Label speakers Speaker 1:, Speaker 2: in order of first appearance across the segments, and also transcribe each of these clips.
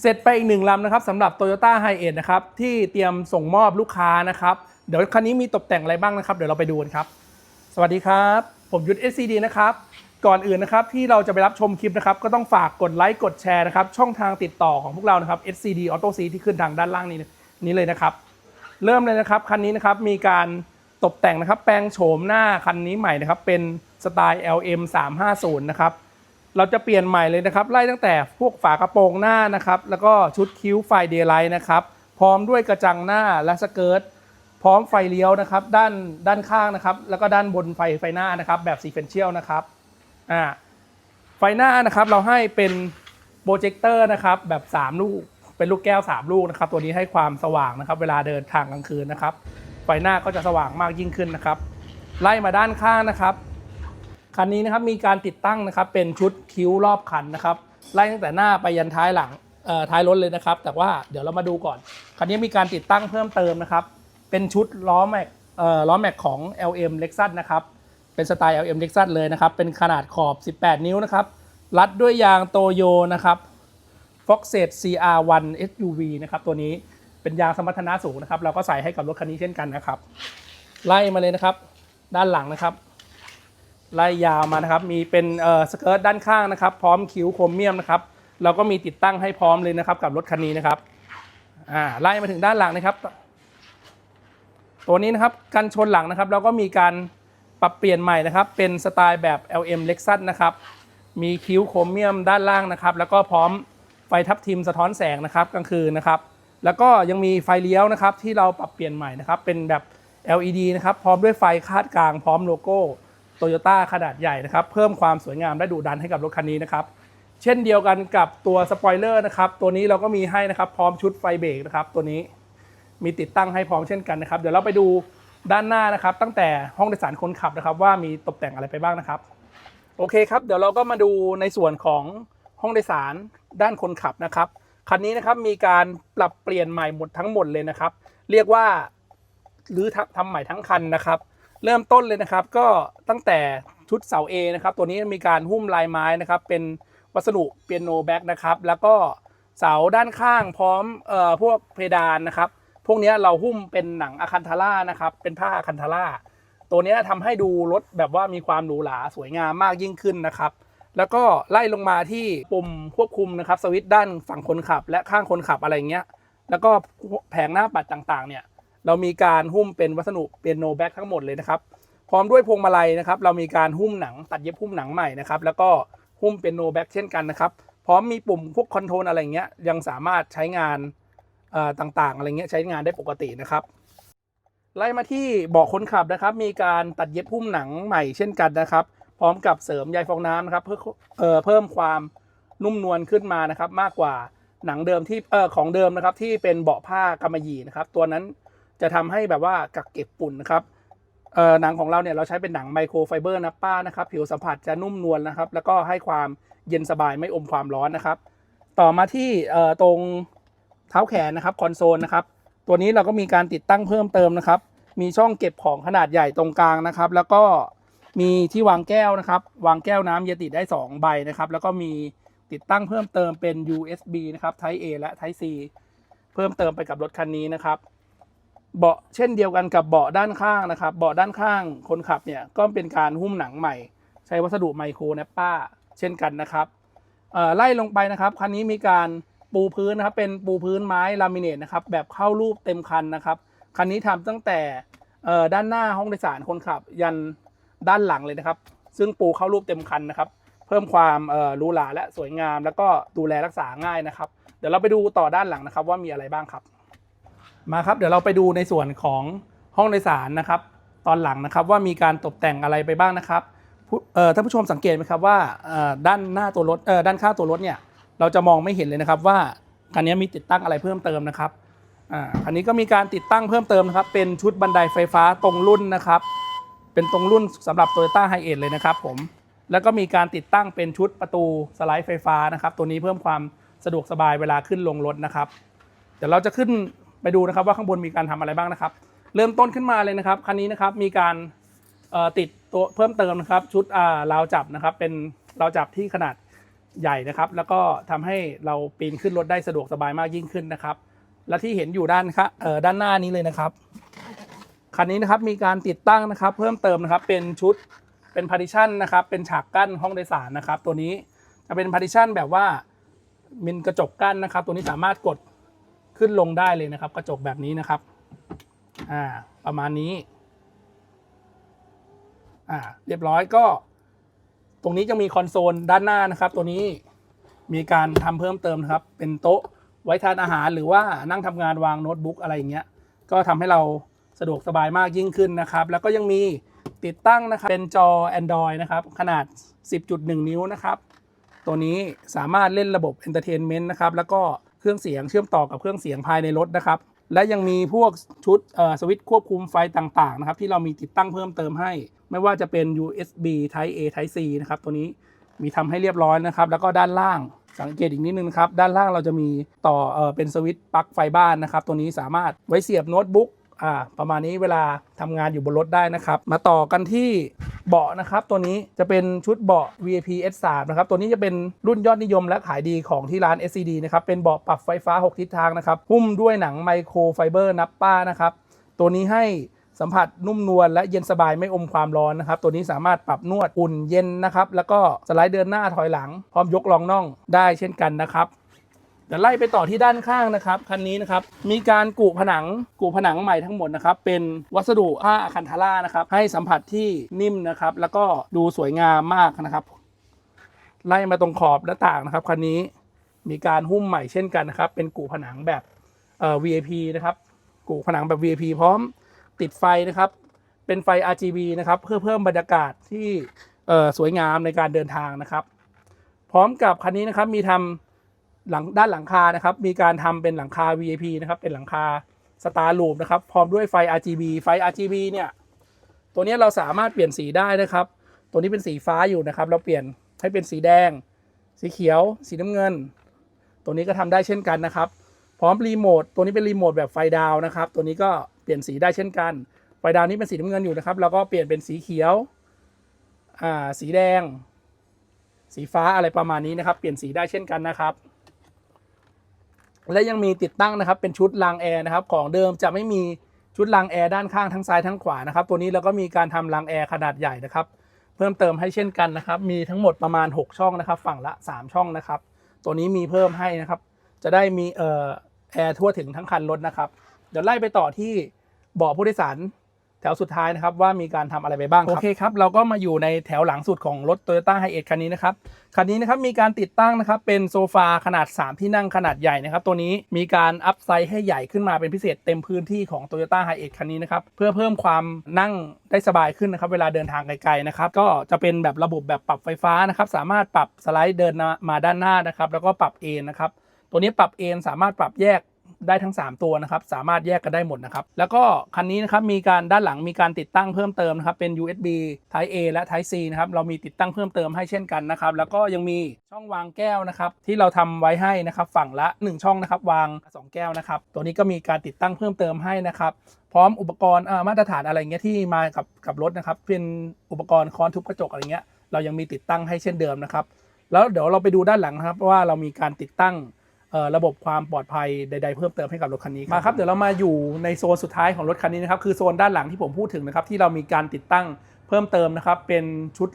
Speaker 1: เสร็จไปอีกหนึ่งลำนะครับสำหรับ Toyota h i เ e นะครับที่เตรียมส่งมอบลูกค้านะครับ เดี๋ยวคันนี้มีตกแต่งอะไรบ้างนะครับ เดี๋ยวเราไปดูกันครับ สวัสดีครับ ผมยุทธ SCD นะครับก่อนอื่นนะครับที่เราจะไปรับชมคลิปนะครับก็ต้องฝากกดไลค์กดแชร์นะครับช่องทางติดต่อของพวกเรานะครับ SCD Auto C ที่ขึ้นทางด้านล่างนี้นี้เลยนะครับ เริ่มเลยนะครับคันนี้นะครับมีการตกแต่งนะครับแปลงโฉมหน้าคันนี้ใหม่นะครับเป็นสไตล์ LM 350นะครับ เราจะเปลี่ยนใหม่เลยนะครับ ไล่ตั้งแต่พวกฝากระโปรงหน้านะครับ แล้วก็ชุดคิ้วไฟเดย์ไลท์นะครับ พร้อมด้วยกระจังหน้าและสเกิร์ต พร้อมไฟเลี้ยวนะครับ ด้านด้านข้างนะครับ แล้วก็ด้านบนไฟไฟหน้านะครับ แบบซีเฟนเชียลนะครับอ่าไฟหน้านะครับเราให้เป็นโปรเจคเตอร์นะครับแบบ 3 ลูก เป็นลูกแก้ว 3 ลูกนะครับ ตัวนี้ให้ความสว่างนะครับ เวลาเดินทางกลางคืนนะครับ ไฟหน้าก็จะสว่างมากยิ่งขึ้นนะครับ ไล่มาด้านข้างนะครับ คันนี้นะครับมีการติดตั้งนะครับเป็นชุดคิ้วรอบคันนะครับไล่ตั้งแต่หน้าไปยันท้ายหลังท้ายรถเลยนะครับ แต่ว่าเดี๋ยวเรามาดูก่อน คันนี้มีการติดตั้งเพิ่มเติมนะครับ เป็นชุดล้อแม็กล้อแม็กของ LM Lexus นะครับเป็นสไตล์ LM Lexus เลยนะครับ เป็นขนาดขอบ 18 นิ้วนะครับ รัดด้วยยางโตโยนะครับ Foxet CR1 SUV นะครับ ตัวนี้เป็นยางสมรรถนะสูงนะครับ เราก็ใส่ให้กับรถคันนี้เช่นกันนะครับ ไล่มาเลยนะครับ ด้านหลังนะครับ ไล่ยาวมานะครับ มีเป็นเอ่อสเกิร์ตด้านข้างนะครับ พร้อมคิ้วโครเมียมนะครับ เราก็มีติดตั้งให้พร้อมเลยนะครับ กับรถคันนี้นะครับ อ่า ไล่มาถึงด้านหลังนะครับ ตัวนี้นะครับ กันชนหลังนะครับ เราก็มีการปรับเปลี่ยนใหม่นะครับ เป็นสไตล์แบบ LM Lexus นะครับ มีคิ้วโครเมียมด้านล่างนะครับ แล้วก็พร้อมไฟทับทิมสะท้อนแสงนะครับกลางคืนนะครับ แล้วก็ยังมีไฟเลี้ยวนะครับ ที่เราปรับเปลี่ยนใหม่นะครับ เป็นแบบ LED นะครับ พร้อมด้วยไฟคาดกลาง พร้อมโลโก้ โตโยต้าขนาดใหญ่นะครับ เพิ่มความสวยงามและดุดันให้กับรถคันนี้นะครับ เช่นเดียวกันกับตัวสปอยเลอร์นะครับ ตัวนี้เราก็มีให้นะครับ พร้อมชุดไฟเบรกนะครับ ตัวนี้มีติดตั้งให้พร้อมเช่นกันนะครับ เดี๋ยวเราไปดูด้านหน้านะครับ ตั้งแต่ห้องโดยสารคนขับนะครับ ว่ามีตกแต่งอะไรไปบ้างนะครับ โอเคครับ เดี๋ยวเราก็มาดูในส่วนของห้องโดยสารด้านคนขับนะครับ คันนี้นะครับมีการปรับเปลี่ยนใหม่หมดทั้งหมดเลยนะครับ เรียกว่าหรือทำใหม่ทั้งคันนะครับ เริ่มต้นเลยนะครับ ก็ตั้งแต่ชุดเสา A นะครับ ตัวนี้มีการหุ้มลายไม้นะครับ เป็นวัสดุเปียโนแบ็กนะครับ แล้วก็เสาด้านข้างพร้อมเอ่อพวกเพดานนะครับ พวกนี้เราหุ้มเป็นหนังอะคันทาร่านะครับ เป็นผ้าอะคันทาร่า ตัวนี้ยทำให้ดูรถแบบว่ามีความหรูหราสวยงามมากยิ่งขึ้นนะครับ แล้วก็ไล่ลงมาที่ปุ่มควบคุมนะครับสวิตช์ด้านฝั่งคนขับ และข้างคนขับอะไรเงี้ย แล้วก็แผงหน้าปัดต่างๆเนี่ย เรามีการหุ้มเป็นวัสดุเปียโนแบ็กทั้งหมดเลยนะครับ พร้อมด้วยพวงมาลัยนะครับ เรามีการหุ้มหนังตัดเย็บหุ้มหนังใหม่นะครับ แล้วก็หุ้มเป็นโนแบ็กเช่นกันนะครับ พร้อมมีปุ่มพวกคอนโทรลอะไรเงี้ย ยังสามารถใช้งานต่างๆ อะไรเงี้ยใช้งานได้ปกตินะครับไล่มาที่เบาะคนขับนะครับ มีการตัดเย็บหุ้มหนังใหม่เช่นกันนะครับ พร้อมกับเสริมใยฟองน้ำนะครับเพื่อเอ่อเพิ่มความนุ่มนวลขึ้นมานะครับ มากกว่าหนังเดิมที่เอ่อของเดิมนะครับที่เป็นเบาะผ้ากำมะหยี่นะครับ ตัวนั้น จะทำให้แบบว่ากักเก็บฝุ่นนะครับหนังของเราเนี่ยเราใช้เป็นหนังไมโครไฟเบอร์นะป้านะครับ ผิวสัมผัสจะนุ่มนวลนะครับ แล้วก็ให้ความเย็นสบายไม่อมความร้อนนะครับ ต่อมาที่ตรงเท้าแขนนะครับคอนโซลนะครับตัวนี้เราก็มีการติดตั้งเพิ่มเติมนะครับ มีช่องเก็บของขนาดใหญ่ตรงกลางนะครับ แล้วก็มีที่วางแก้วนะครับ วางแก้วน้ำเยติได้ 2 ใบนะครับ แล้วก็มีติดตั้งเพิ่มเติมเป็น USB นะครับ Type A และ Type C เพิ่มเติมไปกับรถคันนี้นะครับ เบาะเช่นเดียวกันกับเบาะด้านข้างนะครับ เบาะด้านข้างคนขับเนี่ยก็เป็นการหุ้มหนังใหม่ ใช้วัสดุไมโครแนปป้า เช่นกันนะครับไล่ลงไปนะครับคันนี้มีการปูพื้นนะครับเป็นปูพื้นไม้ลามิเนตนะครับแบบเข้ารูปเต็มคันนะครับคันนี้ทำตั้งแต่ด้านหน้าห้องโดยสารคนขับ ยันด้านหลังเลยนะครับ ซึ่งปูเข้ารูปเต็มคันนะครับ เพิ่มความหรูหราและสวยงาม แล้วก็ดูแลรักษาง่ายนะครับ เดี๋ยวเราไปดูต่อด้านหลังนะครับว่ามีอะไรบ้างครับ มาครับเดี๋ยวเราไปดูในส่วนของห้องโดยสารนะครับ ตอนหลังนะครับว่ามีการตกแต่งอะไรไปบ้างนะครับผู้เอ่อท่านผู้ชมสังเกตไหมครับว่าด้านหน้าตัวรถด้านข้างตัวรถเนี่ยเราจะมองไม่เห็นเลยนะครับว่าคันนี้มีติดตั้งอะไรเพิ่มเติมนะครับอันนี้ก็มีการติดตั้งเพิ่มเติมนะครับ เป็นชุดบันไดไฟฟ้าตรงรุ่นนะครับ เป็นตรงรุ่นสำหรับ Toyota h i เ e เลยนะครับผมแล้วก็มีการติดตั้งเป็นชุดประตูสไลด์ไฟฟ้านะครับ ตัวนี้เพิ่มความสะดวกสบายเวลาขึ้นลงรถนะครับเดี๋ยวเราจะขึ้น ไปดูนะครับว่าข้างบนมีการทำอะไรบ้างนะครับ เริ่มต้นขึ้นมาเลยนะครับคันนี้นะครับมีการติดตัวเพิ่มเติมนะครับ ชุดราวจับนะครับ เป็นราวจับที่ขนาดใหญ่นะครับ แล้วก็ทำให้เราปีนขึ้นรถได้สะดวกสบายมากยิ่งขึ้นนะครับ และที่เห็นอยู่ด้านครับเอ่อด้านหน้านี้เลยนะครับคันนี้นะครับมีการติดตั้งนะครับ เพิ่มเติมนะครับเป็นชุดเป็นพาร์ติชันนะครับเป็นฉากกั้นห้องโดยสารนะครับ ตัวนี้จะเป็นพาร์ติชันแบบว่ามีกระจกกั้นนะครับ ตัวนี้สามารถกด ขึ้นลงได้เลยนะครับ กระจกแบบนี้นะครับ อ่า ประมาณนี้ อ่า เรียบร้อยก็ ตรงนี้จะมีคอนโซลด้านหน้านะครับ ตัวนี้มีการทำเพิ่มเติมนะครับ เป็นโต๊ะไว้ทานอาหารหรือว่านั่งทำงานวางโน้ตบุ๊กอะไรอย่างเงี้ย ก็ทำให้เราสะดวกสบายมากยิ่งขึ้นนะครับ แล้วก็ยังมีติดตั้งนะครับ เป็นจอ Android นะครับ ขนาด 10.1 นิ้วนะครับ ตัวนี้สามารถเล่นระบบ Entertainment นะครับ แล้วก็ เครื่องเสียงเชื่อมต่อกับเครื่องเสียงภายในรถนะครับ และยังมีพวกชุดสวิตช์ควบคุมไฟต่างๆนะครับที่เรามีติดตั้งเพิ่มเติมให้ ไม่ว่าจะเป็น USB Type A Type C นะครับตัวนี้มีทำให้เรียบร้อยนะครับ แล้วก็ด้านล่างสังเกตอีกนิดนึงครับ ด้านล่างเราจะมีต่อเออเป็นสวิตช์ปลั๊กไฟบ้านนะครับ ตัวนี้สามารถไว้เสียบโน้ตบุ๊ก อ่าประมาณนี้เวลาทำงานอยู่บนรถได้นะครับ มาต่อกันที่เบาะนะครับตัวนี้จะเป็นชุดเบาะ VIP S3 นะครับตัวนี้จะเป็นรุ่นยอดนิยมและขายดีของที่ร้าน SCD นะครับเป็นเบาะปรับไฟฟ้า 6 ทิศทางนะครับหุ้มด้วยหนังไมโครไฟเบอร์นับป้านะครับตัวนี้ให้สัมผัสนุ่มนวลและเย็นสบายไม่อมความร้อนนะครับ ตัวนี้สามารถปรับนวดอุ่นเย็นนะครับ แล้วก็สไลด์เดินหน้าถอยหลัง พร้อมยกรองน่องได้เช่นกันนะครับ เดี๋ยวไล่ไปต่อที่ด้านข้างนะครับคันนี้นะครับมีการกูผนังกูผนังใหม่ทั้งหมดนะครับเป็นวัสดุผ้าอะคันทาร่านะครับให้สัมผัสที่นิ่มนะครับแล้วก็ดูสวยงามมากนะครับ ไล่มาตรงขอบหน้าต่างนะครับคันนี้มีการหุ้มใหม่เช่นกันนะครับเป็นกูผนังแบบเอ่อ VIP นะครับกูผนังแบบ VIP พร้อมติดไฟนะครับ เป็นไฟ RGB นะครับเพื่อเพิ่มบรรยากาศที่เอ่อสวยงามในการเดินทางนะครับ พร้อมกับคันนี้นะครับมีทำ หลังด้านหลังคานะครับ มีการทำเป็นหลังคา VIP นะครับ เป็นหลังคาสตาร์ลูปนะครับ พร้อมด้วยไฟ RGB ไฟ RGB เนี่ย ตัวนี้เราสามารถเปลี่ยนสีได้นะครับ ตัวนี้เป็นสีฟ้าอยู่นะครับ เราเปลี่ยนให้เป็นสีแดง สีเขียว สีน้ำเงิน ตัวนี้ก็ทำได้เช่นกันนะครับ พร้อมรีโมท ตัวนี้เป็นรีโมทแบบไฟดาวนะครับ ตัวนี้ก็เปลี่ยนสีได้เช่นกัน ไฟดาวนี้เป็นสีน้ำเงินอยู่นะครับ เราก็เปลี่ยนเป็นสีเขียว อ่า สีแดง สีฟ้าอะไรประมาณนี้นะครับ เปลี่ยนสีได้เช่นกันนะครับ และยังมีติดตั้งนะครับเป็นชุดรางแอร์นะครับของเดิมจะไม่มีชุดรางแอร์ด้านข้างทั้งซ้ายทั้งขวานะครับตัวนี้เราก็มีการทำรางแอร์ขนาดใหญ่นะครับเพิ่มเติมให้เช่นกันนะครับ มีทั้งหมดประมาณ 6 ช่องนะครับ ฝั่งละ 3 ช่องนะครับ ตัวนี้มีเพิ่มให้นะครับ จะได้มีเอ่อแอร์ทั่วถึงทั้งคันรถนะครับ เดี๋ยวไล่ไปต่อที่เบาะผู้โดยสาร แถวสุดท้ายนะครับว่ามีการทำอะไรไปบ้างครับ โอเคครับ เราก็มาอยู่ในแถวหลังสุดของรถ Toyota h i เอ c คันนี้นะครับ คันนี้นะครับมีการติดตั้งนะครับเป็นโซฟาขนาด 3 ที่นั่งขนาดใหญ่นะครับ ตัวนี้มีการอัพไซด์ให้ใหญ่ขึ้นมาเป็นพิเศษเต็มพื้นที่ของ Toyota h i เอ c คันนี้นะครับเพื่อเพิ่มความนั่งได้สบายขึ้นนะครับเวลาเดินทางไกลๆนะครับก็จะเป็นแบบระบบแบบปรับไฟฟ้านะครับสามารถปรับสไลด์เดินมาด้านหน้านะครับแล้วก็ปรับเอนนะครับตัวนี้ปรับเอนสามารถปรับแยก ได้ทั้ง 3 ตัวนะครับ สามารถแยกกันได้หมดนะครับ แล้วก็คันนี้นะครับมีการด้านหลังมีการติดตั้งเพิ่มเติมนะครับเป็น USB Type A และ Type C นะครับเรามีติดตั้งเพิ่มเติมให้เช่นกันนะครับแล้วก็ยังมีช่องวางแก้วนะครับที่เราทำไว้ให้นะครับฝั่งละ 1 ช่องนะครับวาง 2 แก้วนะครับตัวนี้ก็มีการติดตั้งเพิ่มเติมให้นะครับพร้อมอุปกรณ์มาตรฐานอะไรเงี้ยที่มากับกับรถนะครับเป็นอุปกรณ์ค้อนทุบกระจกอะไรเงี้ยเรายังมีติดตั้งให้เช่นเดิมนะครับแล้วเดี๋ยวเราไปดูด้านหลังนะครับว่าเรามีการติดตั้ง ระบบความปลอดภัยใด ๆ เพิ่มเติมให้กับรถคันนี้ครับมาครับเดี๋ยวเรามาอยู่ในโซนสุดท้ายของรถคันนี้นะครับคือโซนด้านหลังที่ผมพูดถึงนะครับที่เรามีการติดตั้งเพิ่มเติมนะครับเป็นชุด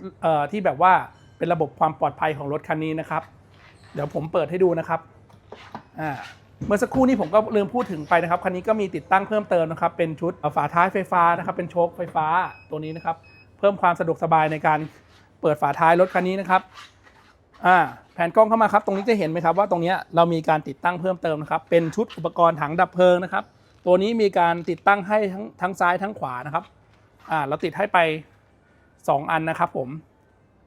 Speaker 1: ที่แบบว่าเป็นระบบความปลอดภัยของรถคันนี้นะครับ เดี๋ยวผมเปิดให้ดูนะครับอ่าเมื่อสักครู่นี้ผมก็ลืมพูดถึงไปนะครับคันนี้ก็มีติดตั้งเพิ่มเติมนะครับ เป็นชุดฝาท้ายไฟฟ้านะครับ เป็นโชคไฟฟ้าตัวนี้นะครับ เพิ่มความสะดวกสบายในการเปิดฝาท้ายรถคันนี้นะครับ อ่าแผนกล้องเข้ามาครับ ตรงนี้จะเห็นไหมครับว่าตรงนี้เรามีการติดตั้งเพิ่มเติมนะครับ เป็นชุดอุปกรณ์ถังดับเพลิงนะครับ ตัวนี้มีการติดตั้งให้ทั้งทั้งซ้ายทั้งขวานะครับอ่าเราติดให้ไป 2 อันนะครับผม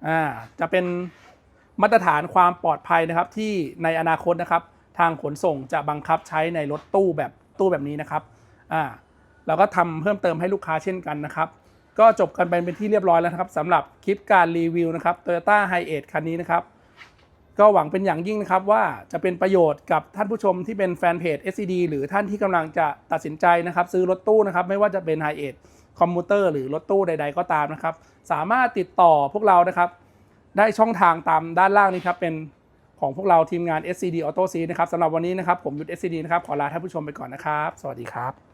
Speaker 1: อ่าจะเป็นมาตรฐานความปลอดภัยนะครับ ที่ในอนาคตนะครับ ทางขนส่งจะบังคับใช้ในรถตู้แบบตู้แบบนี้นะครับอ่าเราก็ทำเพิ่มเติมให้ลูกค้าเช่นกันนะครับ ก็จบกันไปเป็นที่เรียบร้อยแล้วนะครับสำหรับคลิปการรีวิวนะครับ Toyota h i เอ c คันนี้นะครับ ก็หวังเป็นอย่างยิ่งนะครับว่าจะเป็นประโยชน์กับท่านผู้ชมที่เป็นแฟนเพจ SCD หรือท่านที่กำลังจะตัดสินใจนะครับ ซื้อรถตู้นะครับ ไม่ว่าจะเป็น Hi เอ c คอมมูเตอร์หรือรถตู้ใด ๆ ก็ตามนะครับ สามารถติดต่อพวกเรานะครับ ได้ช่องทางตามด้านล่างนี้ครับ เป็นของพวกเราทีมงาน SCD Auto Seat นะครับสำหรับวันนี้นะครับ ผมยุทธ SCD นะครับ ขอลาท่านผู้ชมไปก่อนนะครับ สวัสดีครับ